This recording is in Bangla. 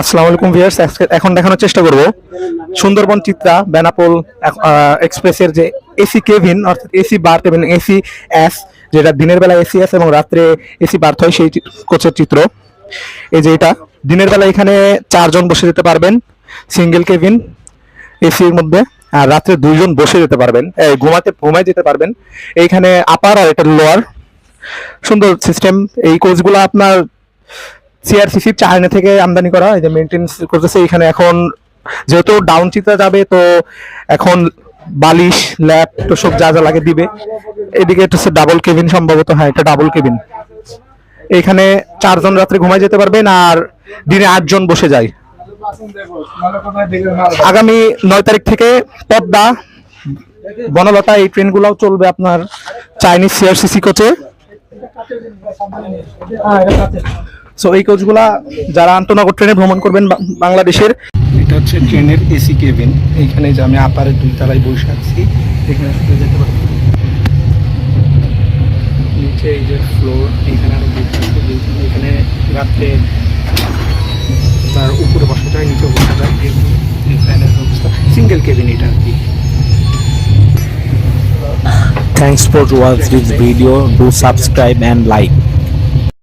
আসসালামু আলাইকুম ভিউয়ার্স এখন দেখানোর চেষ্টা করব সুন্দরবন চিত্রা, বেনাপোল এক্সপ্রেসের যে এসি কেভিন অর্থাৎ এসি বার্থ এবং এসি এস যেটা দিনের বেলা এসি এস এবং রাত্রে এসি বার্থ হয় সেই কোচের চিত্র। এই যে এটা, দিনের বেলা এখানে চারজন বসে যেতে পারবেন, সিঙ্গেল কেভিন এসির মধ্যে, আর রাত্রে দুইজন বসে যেতে পারবেন ঘুমাতে ঘুমায় যেতে পারবেন। এইখানে আপার আর এটা লোয়ার সুন্দর সিস্টেম এই কোচগুলো আপনার সিআরসিসি চায়না থেকে আমদানি করা, এই যে মেনটেন্স করতেছে, এখানে এখন যেহেতু ডাউন চিতা যাবে, তো এখন বালিশ ল্যাপ তো সব যা যা লাগে দিবে। এদিকে এটা হচ্ছে ডাবল কেবিন সম্ভবত হ্যাঁ এটা ডাবল কেবিন এখানে চারজন রাত্রে ঘুমায় যেতে পারবেন আর দিনে আটজন বসে যায়। আগামী নয় তারিখ থেকে পদ্মা, বনলতা, এই ট্রেনগুলোও চলবে আপনার চাইনিজ সিআরসিসি কোচে সো এই কোচগুলা যারা আন্তনগর ট্রেনে ভ্রমণ করবেন বা- বাংলাদেশের। এটা হচ্ছে ট্রেনের এসি কেবিন এইখানে যে আমি আপারে দুই তারায় বসে আছি এখানে যেতে পারব নিচে এই যে ফ্লোর এখানে এখানে রাত্রে তার উপরে বসা যায় নিচে বসা যায়। ফ্যানের ব্যবস্থা। সিঙ্গেল কেবিন এটা আর কি। Thanks for watching this video. Do subscribe and like.